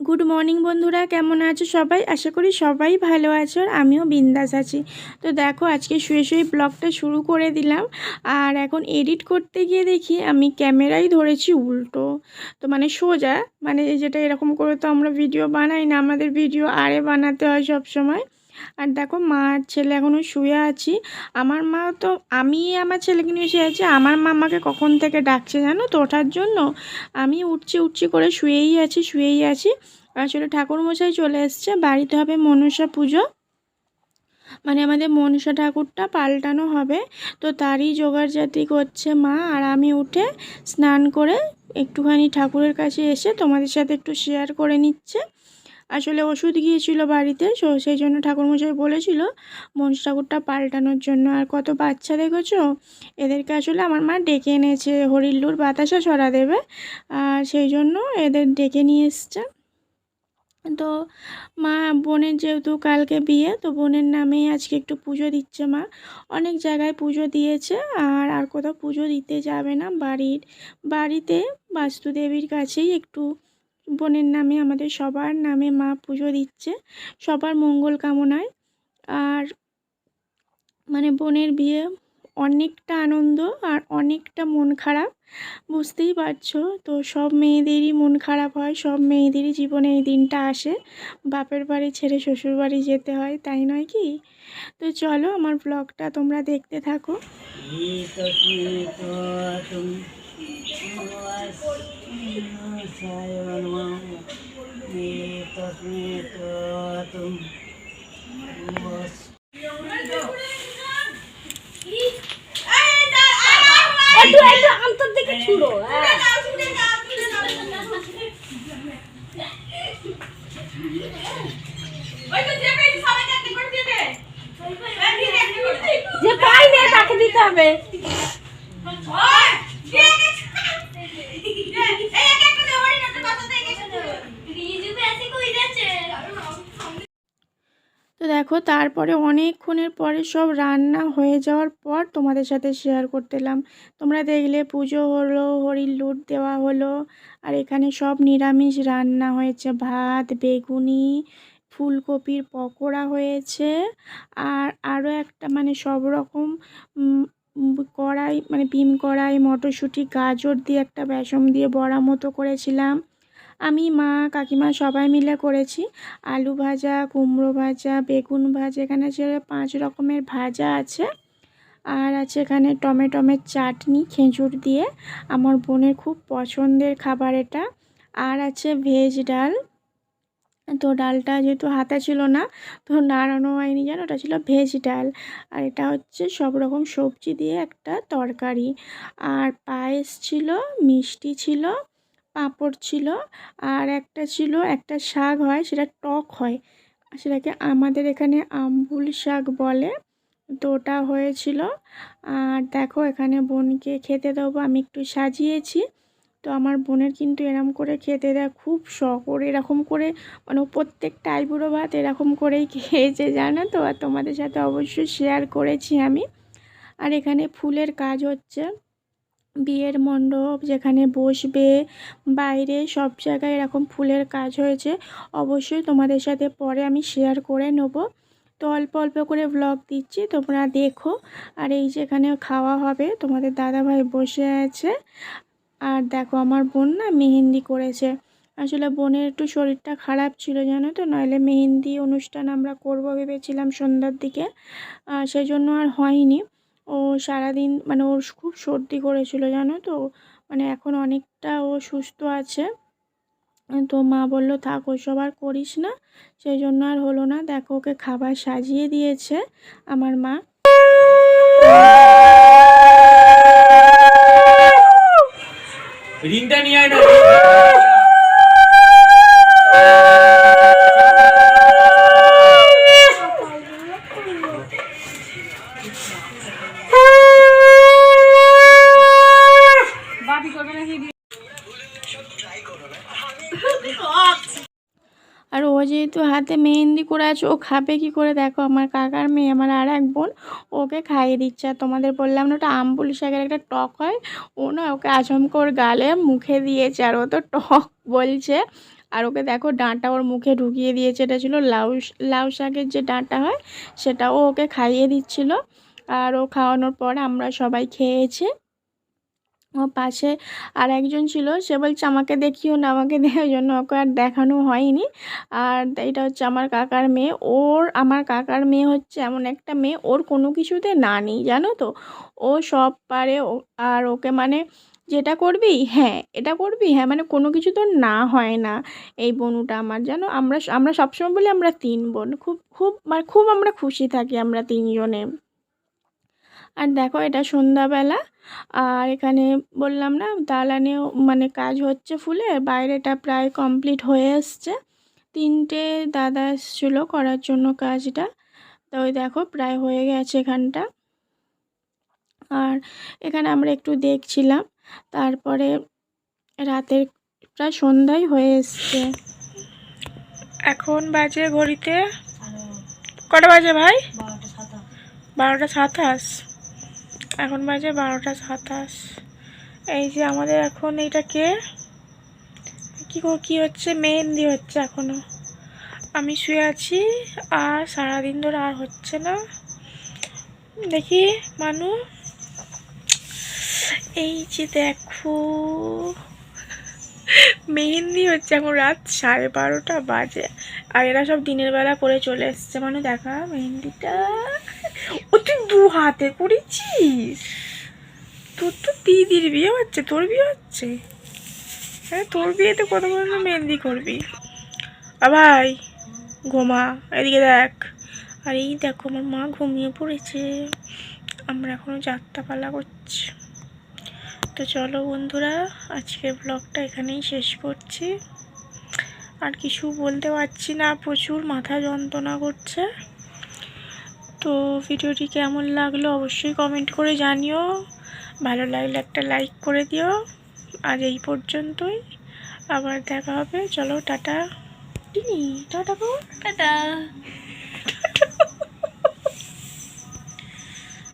Good morning বন্ধুরা। কেমন আছো সবাই? আশা করি সবাই ভালো আছো আর আমিও বিন্দাস আছি। তো দেখো, আজকে শুয়ে শুয়ে ব্লগটা শুরু করে দিলাম। আর এখন এডিট করতে গিয়ে দেখি আমি ক্যামেরাই ধরেছি উল্টো। তো মানে সোজা মানে যেটা এরকম করে তো আমরা ভিডিও বানাই না, আমাদের ভিডিও আরে বানাতে হয় সব সময় আর দেখো মা আর ছেলে এখনও শুয়ে আছি। আমার মা তো, আমি আমার ছেলেকে নিয়ে শুয়ে আছি, আমার মা আমাকে কখন থেকে ডাকছে জানো তো ওঠার জন্য? আমি উঠছি উঠছি করে শুয়েই আছি শুয়েই আছি। আসলে ঠাকুরমশাই চলে এসছে, বাড়িতে হবে মনসা পুজো। মানে আমাদের মনসা ঠাকুরটা পাল্টানো হবে। তো তারই জোগাড়জাতি করছে মা আর আমি উঠে স্নান করে একটুখানি ঠাকুরের কাছে এসে তোমাদের সাথে একটু শেয়ার করে নিচ্ছে। আসলে ওষুধ গিয়েছিল বাড়িতে, সো সেই জন্য ঠাকুরমশাই বলেছিল, মনসা ঠাকুরটা পাল্টানোর জন্য। আর কত বাচ্চা দেখেছ? এদেরকে আসলে আমার মা ডেকে এনেছে, হরিল্লুর বাতাসা ছড়া দেবে। আর সেই জন্য এদের ডেকে নিয়ে এসছে। তো মা, বোনের যেহেতু কালকে বিয়ে, তো বোনের নামেই আজকে একটু পুজো দিচ্ছে মা। অনেক জায়গায় পুজো দিয়েছে, আর আর কোথাও পুজো দিতে যাবে না বাড়ির। বাড়িতে বাস্তুদেবীর কাছেই একটু বোনের নামে, আমাদের সবার নামে মা পুজো দিচ্ছে। সবার মঙ্গল কামনায়। আর মানে বোনের বিয়ে অনেকটা আনন্দ আর অনেকটা মন খারাপ, বুঝতেই পারছ? তো সব মেয়েদেরই মন খারাপ হয়, সব মেয়েদেরই জীবনে এই দিনটা আসে। বাপের বাড়ি ছেড়ে শ্বশুর বাড়ি যেতে হয়, তাই নয় কি? তো চলো আমার ব্লগটা তোমরা দেখতে থাকো। হ্যাঁ যে পাই না তাকে দিতে হবে দেখো, তারপরে অনেকক্ষণের পরে সব রান্না হয়ে যাওয়ার পর তোমাদের সাথে শেয়ার করতেলাম। তোমরা দেখলে পুজো হলো, হরির লুট দেওয়া হলো, আর এখানে সব নিরামিষ রান্না হয়েছে। ভাত, বেগুনি, ফুলকপির পকোড়া হয়েছে, আর আরও একটা মানে সব রকম কড়াই মানে ভীম কড়াই, মটরশুঁটি, গাজর দিয়ে একটা বেসম দিয়ে বড়া মতো করেছিলাম। আমি, মা, কাকিমা সবাই মিলে করেছি। আলু ভাজা, কুমড়ো ভাজা, বেগুন ভাজা, এখানে আছে পাঁচ রকমের ভাজা আছে। আর আছে এখানে টমেটোমের চাটনি, খেজুর দিয়ে। আমার বোনের খুব পছন্দের খাবার এটা। আর আছে ভেজ ডাল। তো ডালটা যেহেতু হাতে ছিল না, তো নাড়ানো হয়নি যেন ওটা ছিল ভেজ ডাল। আর এটা হচ্ছে সব রকম সবজি দিয়ে একটা তরকারি। আর পায়েস ছিল, মিষ্টি ছিল পাঁপড় ছিল আর একটা ছিল, একটা শাক হয়, সেটা টক হয়। সেটাকে আমাদের এখানে আম্বুল শাক বলে। তো ওটা হয়েছিল। আর দেখো, এখানে বোনকে খেতে দেবো, আমি একটু সাজিয়েছি। তো আমার বোনের কিন্তু এরম করে খেতে দেয়, খুব শখ। ওর এরকম করে মানে প্রত্যেকটা আইবুড়ো ভাত এরকম করেই খেয়েছে, জানো তো? আর তোমাদের সাথে অবশ্যই শেয়ার করেছি আমি। আর এখানে ফুলের কাজ হচ্ছে। বিয়ের মণ্ডপ যেখানে বসবে, বাইরে সব জায়গায় এরকম ফুলের কাজ হয়েছে। অবশ্যই তোমাদের সাথে পরে আমি শেয়ার করে নেব। তো অল্প অল্প করে ব্লগ দিচ্ছি, তোমরা দেখো। আর এই যেখানে খাওয়া হবে, তোমাদের দাদাভাই বসে আছে। আর দেখো আমার বোন না মেহেন্দি করেছে। আসলে বোনের একটু শরীরটা খারাপ ছিল, জানো তো? নইলে মেহেন্দি অনুষ্ঠান আমরা করব ভেবেছিলাম সন্ধ্যার দিকে। সেই জন্য আর হয়নি। ও সারাদিন মানে ওর খুব সর্দি করেছিল, জানো তো? মানে এখন অনেকটা ও সুস্থ আছে। তো মা বলল, থাক, ওসব আর করিস না। সেই জন্য আর হলো না। দেখো, ওকে খাবার সাজিয়ে দিয়েছে আমার মা। আর ও যেহেতু হাতে মেহেন্দি করে আছে, ও খাবে কি করে? দেখো, আমার কাকার মেয়ে, আমার আর এক বোন, ওকে খাইয়ে দিচ্ছে। আর তোমাদের বললাম না, ওটা আমবুল শাকের একটা টক হয়। ও না, ওকে আচমকা ওর গালে মুখে দিয়েছে, আর ও তো টক বলছে। আর ওকে দেখো ডাঁটা ওর মুখে ঢুকিয়ে দিয়েছে, এটা ছিল লাউ লাউ শাকের যে ডাঁটা হয় সেটা ও ওকে খাইয়ে দিচ্ছিল। আর ও খাওয়ানোর পর আমরা সবাই খেয়েছি। ও পাশে আর একজন ছিল, সে বলছে, আমাকে দেখিও না, আমাকে দেখার জন্য ওকে আর দেখানো হয়নি। আর এটা হচ্ছে আমার কাকার মেয়ে। ওর, আমার কাকার মেয়ে হচ্ছে এমন একটা মেয়ে, ওর কোনো কিছুতে না নেই, জানো তো? ও সব পারে আর ওকে মানে যেটা করবি? হ্যাঁ এটা করবি? হ্যাঁ মানে কোনো কিছু তো না হয় না। এই বনুটা আমার, জানো? আমরা আমরা সবসময় বলি আমরা তিন বোন। খুব খুব মানে খুব আমরা খুশি থাকি আমরা তিনজনে। আর দেখো এটা সন্ধ্যাবেলা। আর এখানে বললাম না, দালানেও মানে কাজ হচ্ছে ফুলের, বাইরেটা প্রায় কমপ্লিট হয়ে এসছে। তিনটে দাদা এসেছিল করার জন্য কাজটা। তো ওই দেখো প্রায় হয়ে গেছে এখানটা। আর এখানে আমরা একটু দেখছিলাম। তারপরে রাতের প্রায় সন্ধ্যাই হয়ে এসছে। এখন বাজে ঘড়িতে কটা বাজে ভাই? বারোটা সাতাশ। এখন বাজে বারোটা সাতাশ। এই যে আমাদের এখন এইটা কে? কী হচ্ছে? মেহেন্দি হচ্ছে এখনও আমি শুয়ে আছি, আর সারাদিন ধরে আর হচ্ছে না। দেখি, মানু। এই যে দেখো, মেহেন্দি হচ্ছে এখন রাত সাড়ে বারোটা বাজে। আর এরা সব দিনের বেলা করে চলে এসছে। মানে দেখা মেহেন্দিটা, ও তুই দু হাতে করেছিস? তোর তো দিদির বিয়ে হচ্ছে, তোর বিয়ে হচ্ছে? হ্যাঁ তোর বিয়েতে কত না মেহেন্দি করবি? ভাই, ঘুমা, এদিকে দেখ। আর এই দেখো, আমার মা ঘুমিয়ে পড়েছে। আমরা এখনও যাত্রাপালা করছি। তো চলো বন্ধুরা আজকের ব্লগটা এখানেই শেষ করছি। আর কিছু বলতে পারছি না প্রচুর মাথা যন্ত্রণা করছে। তো ভিডিওটি কেমন লাগল অবশ্যই কমেন্ট করে জানিও। ভালো লাগলে একটা লাইক করে দিও। আর এই পর্যন্তই। আবার দেখা হবে। চলো টাটা। টিনি টাটা টাটা।